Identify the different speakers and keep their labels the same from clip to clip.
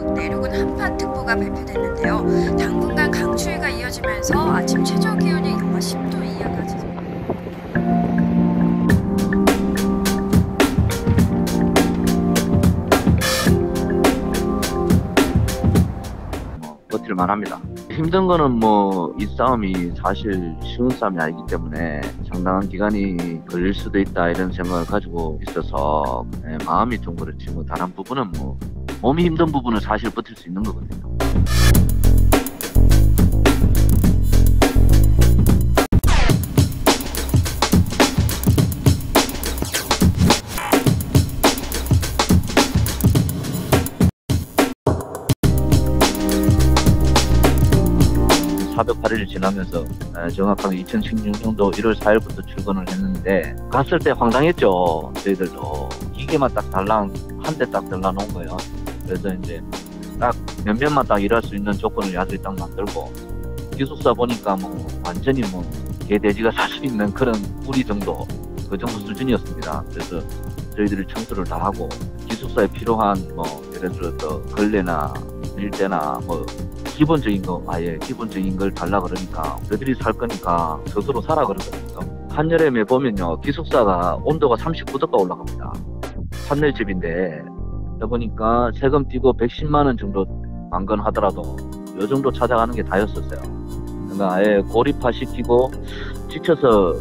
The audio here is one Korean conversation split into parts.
Speaker 1: 경북 내륙은 한파특보가 발표됐는데요. 당분간 강추위가 이어지면서 아침 최저 기온이 영하 10도 이하가 지속.
Speaker 2: 뭐 버틸 만 합니다. 힘든 거는 뭐 이 싸움이 사실 쉬운 싸움이 아니기 때문에 상당한 기간이 걸릴 수도 있다 이런 생각을 가지고 있어서 예, 마음이 좀 그렇지 뭐 다른 부분은 뭐 몸이 힘든 부분은 사실 버틸 수 있는 거거든요. 사 408일 지나면서 에, 정확하게 2016년도 1월 4일부터 출근을 했는데 갔을 때 황당했죠 저희들도 기계만 딱 달랑 한 대 딱 달라놓은 거예요 그래서 이제 딱 몇몇만 딱 일할 수 있는 조건을 야들이 딱 만들고 기숙사 보니까 뭐 완전히 뭐 개돼지가 살 수 있는 그런 우리 정도 그 정도 수준이었습니다 그래서 저희들이 청소를 다 하고 기숙사에 필요한 뭐 예를 들어서 걸레나 밀대나 뭐 기본적인 거 아예 기본적인 걸 달라 그러니까 너희들이 살 거니까 스스로 사라 그러거든요. 한여름에 보면요 기숙사가 온도가 39도가 올라갑니다. 판넬집인데 해보니까 세금 띄고 110만 원 정도 만건 하더라도 요 정도 찾아가는 게 다였었어요. 그러니까 아예 고립화 시키고 지쳐서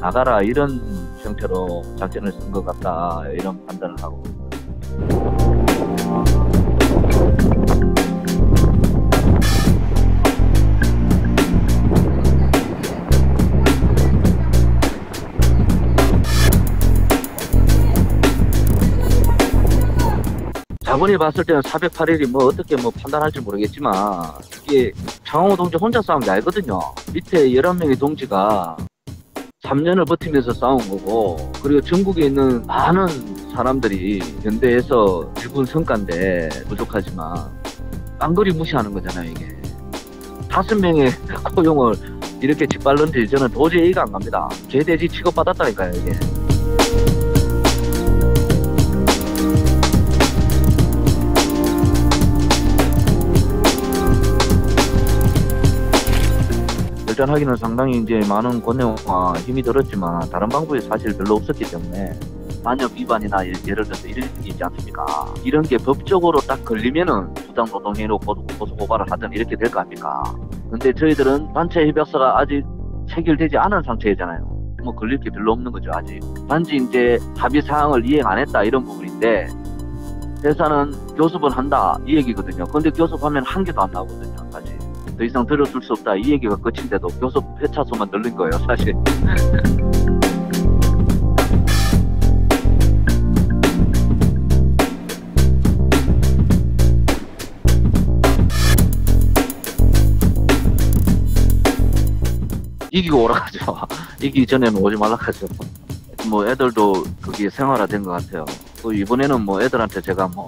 Speaker 2: 나가라 이런 형태로 작전을 쓴 것 같다 이런 판단을 하고 자본이 봤을 때는 408일이 뭐 어떻게 뭐 판단할지 모르겠지만 이게 장홍호 동지 혼자 싸운 게 아니거든요. 밑에 11명의 동지가 3년을 버티면서 싸운 거고 그리고 전국에 있는 많은 사람들이 연대에서 일군 성과인데 부족하지만 깡그리 무시하는 거잖아요 이게. 다섯 명의 고용을 이렇게 짓밟는데 저는 도저히 이해가 안 갑니다. 개돼지 취급받았다니까요 이게 결단하기는 상당히 이제 많은 고뇌와 힘이 들었지만 다른 방법이 사실 별로 없었기 때문에 만협 위반이나 예- 예를 들어서 이런 게 있지 않습니까? 이런 게 법적으로 딱 걸리면은 부당 노동행위로 고소, 고발을 하든 이렇게 될 거 아닙니까? 근데 저희들은 단체 협약서가 아직 체결되지 않은 상태잖아요. 뭐 걸릴 게 별로 없는 거죠 아직. 단지 이제 합의 사항을 이행 안 했다 이런 부분인데 회사는 교섭은 한다 이 얘기거든요. 근데 교섭하면 한 개도 안 나오거든요 사실. 더 이상 들어줄 수 없다 이 얘기가 끝인데도 교섭 회차수만 늘린 거예요 사실. 이기고 오라 가죠. 이기기 전에는 오지 말라 가죠. 뭐 애들도 그게 생활화된 것 같아요. 또 이번에는 뭐 애들한테 제가 뭐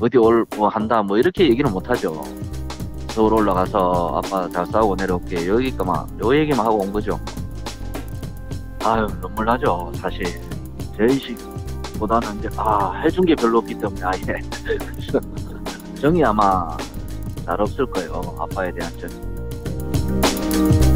Speaker 2: 어디 올 뭐 한다 뭐 이렇게 얘기는 못 하죠. 서울 올라가서 아빠 잘 싸우고 내려올게 여기까만 요 얘기만 하고 온 거죠. 아유 눈물 나죠 사실 제 의식보다는 이제 아 해준 게 별로 없기 때문에 아예 정이 아마 잘 없을 거예요 아빠에 대한 정이.